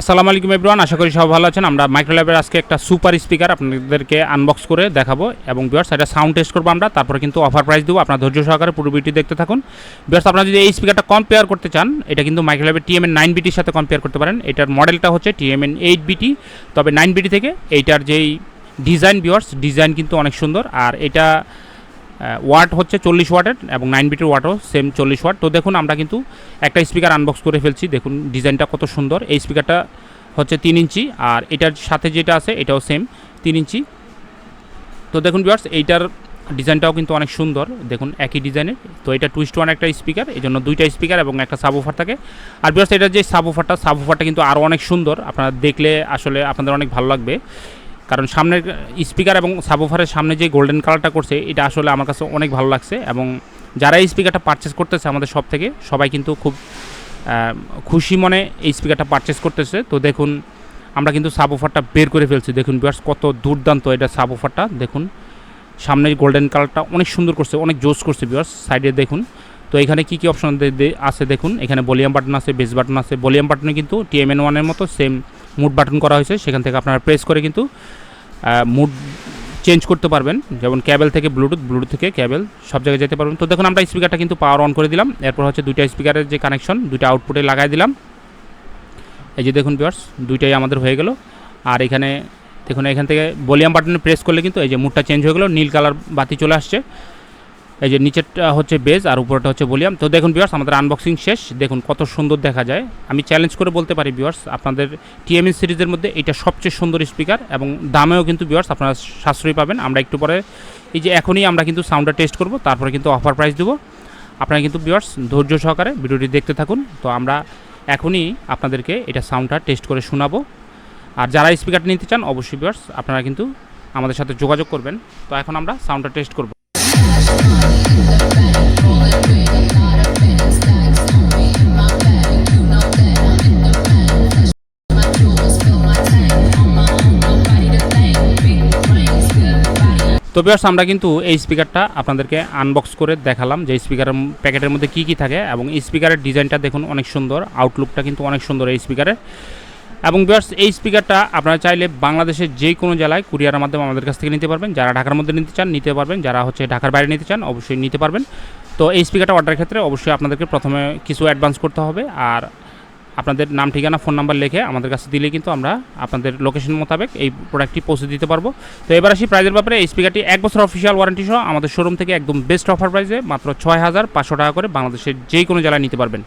আসসালামু আলাইকুম এভরিওয়ান আশা করি সব ভালো আছেন। আমরা মাইক্রোল্যাবের আজকে একটা সুপার স্পিকার আপনাদেরকে আনবক্স করে দেখাবো এবং বিয়ার্স এটা সাউন্ড টেস্ট করব আমরা, তারপরে কিন্তু অফার প্রাইস দেবো। আপনার ধৈর্য সহকারে পুরো ভিডিও দেখতে থাকুন। বিয়ার্স আপনারা যদি এই স্পিকারটা কম্পেয়ার করতে চান, এটা কিন্তু মাইক্রোল্যাবের টিএমএন নাইন বিটির সাথে কম্পেয়ার করতে পারেন। এটার মডেলটা হচ্ছে টিএমএন এইট বিটি তবে নাইন বিটি থেকে এইটার যেই ডিজাইন বিয়ার্স ডিজাইন কিন্তু অনেক সুন্দর। আর এটা ওয়াট হচ্ছে চল্লিশ ওয়াটের এবং নাইন বিটের ওয়াটও সেম চল্লিশ ওয়াট তো দেখুন, আমরা কিন্তু একটা স্পিকার আনবক্স করে ফেলছি। দেখুন ডিজাইনটা কত সুন্দর। এই স্পিকারটা হচ্ছে তিন ইঞ্চি আর এটার সাথে যেটা আছে, এটাও সেম তিন ইঞ্চি। তো দেখুন বিয়ার্স এইটার ডিজাইনটাও কিন্তু অনেক সুন্দর। দেখুন, একই ডিজাইনের তো এটা টুইস্ট ওয়ান একটা স্পিকার এই জন্য দুইটা স্পিকার এবং একটা সাবওফার থাকে। আর বিয়ার্স এটার যে সাবওফারটা সাবওফারটা কিন্তু আরও অনেক সুন্দর। আপনারা দেখলে আসলে আপনাদের অনেক ভালো লাগবে। কারণ সামনের স্পিকার এবং সাবওফারের সামনে যে গোল্ডেন কালারটা করছে, এটা আসলে আমার কাছে অনেক ভালো লাগছে এবং যারা এই স্পিকারটা পারচেস করতেছে আমাদের সব থেকে, সবাই কিন্তু খুব খুশি মনে এই স্পিকারটা পারচেস করতেছে। তো দেখুন, আমরা কিন্তু সাব অফারটা বের করে ফেলছি। দেখুন বিয়ার্স কত দুর্দান্ত এটা সাব অফারটা দেখুন, সামনের গোল্ডেন কালারটা অনেক সুন্দর করছে, অনেক জোস করছে বিয়ার্স সাইডে দেখুন। তো এখানে কি কি অপশন আছে দেখুন। এখানে ভলিউম বাটন আছে বেস বাটন আছে। ভলিউম বাটনে কিন্তু টিএমএন ওয়ানের মতো সেম মুড বাটন করা হয়েছে, সেখান থেকে আপনারা প্রেস করে কিন্তু মুড চেঞ্জ করতে পারবেন। যেমন ক্যাবেল থেকে ব্লুটুথ ব্লুটুথ থেকে ক্যাবেল সব জায়গায় যেতে পারবেন। তো দেখুন, আমরা স্পিকারটা কিন্তু পাওয়ার অন করে দিলাম। এরপর হচ্ছে দুইটা স্পিকারের যে কানেকশন দুইটা আউটপুটে লাগাই দিলাম। এই যে দেখুন বিয়ার্স দুইটাই আমাদের হয়ে গেল। আর এখানে, দেখুন, এখান থেকে ভলিউম বাটনে প্রেস করলে কিন্তু এই যে মুডটা চেঞ্জ হয়ে গেলো। নীল কালার বাতি চলে আসছে। এই যে নিচেরটা হচ্ছে বেজ আর উপরটা হচ্ছে ভলিউম তো দেখুন বিয়ার্স আমাদের আনবক্সিং শেষ। দেখুন কত সুন্দর দেখা যায়। আমি চ্যালেঞ্জ করে বলতে পারি বিয়ার্স আপনাদের টিএমএন সিরিজের মধ্যে এটা সবচেয়ে সুন্দর স্পিকার এবং দামেও কিন্তু বিয়ার্স আপনারা সাশ্রয়ী পাবেন। আমরা একটু পরে, এই যে এখনই আমরা কিন্তু সাউন্ডটা টেস্ট করব, তারপরে কিন্তু অফার প্রাইস দেবো। আপনারা কিন্তু বিয়ার্স ধৈর্য সহকারে ভিডিওটি দেখতে থাকুন। তো আমরা এখনই আপনাদেরকে এটা সাউন্ডটা টেস্ট করে শোনাবো। আর যারা স্পিকারটা নিতে চান, অবশ্যই বিয়ার্স আপনারা কিন্তু আমাদের সাথে যোগাযোগ করবেন। তো এখন আমরা সাউন্ডটা টেস্ট করব। তো বিয়ার্স আমরা কিন্তু এই স্পিকারটা আপনাদেরকে আনবক্স করে দেখালাম যে স্পিকারের প্যাকেটের মধ্যে কী কী থাকে এবং স্পিকারের ডিজাইনটা দেখুন অনেক সুন্দর আউটলুকটা কিন্তু অনেক সুন্দর এই স্পিকারের এবং বিয়ার্স এই স্পিকারটা আপনারা চাইলে বাংলাদেশের যে কোনো জেলায় কুরিয়ারের মাধ্যমে আমাদের কাছ থেকে নিতে পারবেন। যারা ঢাকার মধ্যে নিতে চান, নিতে পারবেন। যারা হচ্ছে ঢাকার বাইরে নিতে চান, অবশ্যই নিতে পারবেন। তো এই স্পিকারটা অর্ডারের ক্ষেত্রে অবশ্যই আপনাদেরকে প্রথমে কিছু অ্যাডভান্স করতে হবে। আর আপনাদের নাম, ঠিকানা, ফোন নাম্বার লিখে আমাদের কাছে দিলে কিন্তু আমরা আপনাদের লোকেশন মোতাবেক এই প্রোডাক্টটি পৌঁছে দিতে পারব। তো এবার আসি প্রাইজের ব্যাপারে। এই স্পিকারটি এক বছর অফিসিয়াল ওয়ারেন্টি সহ আমাদের শোরুম থেকে একদম বেস্ট অফার প্রাইসে মাত্র ছয় হাজার পাঁচশো টাকা করে বাংলাদেশের যে কোনো জেলায় নিতে পারবেন।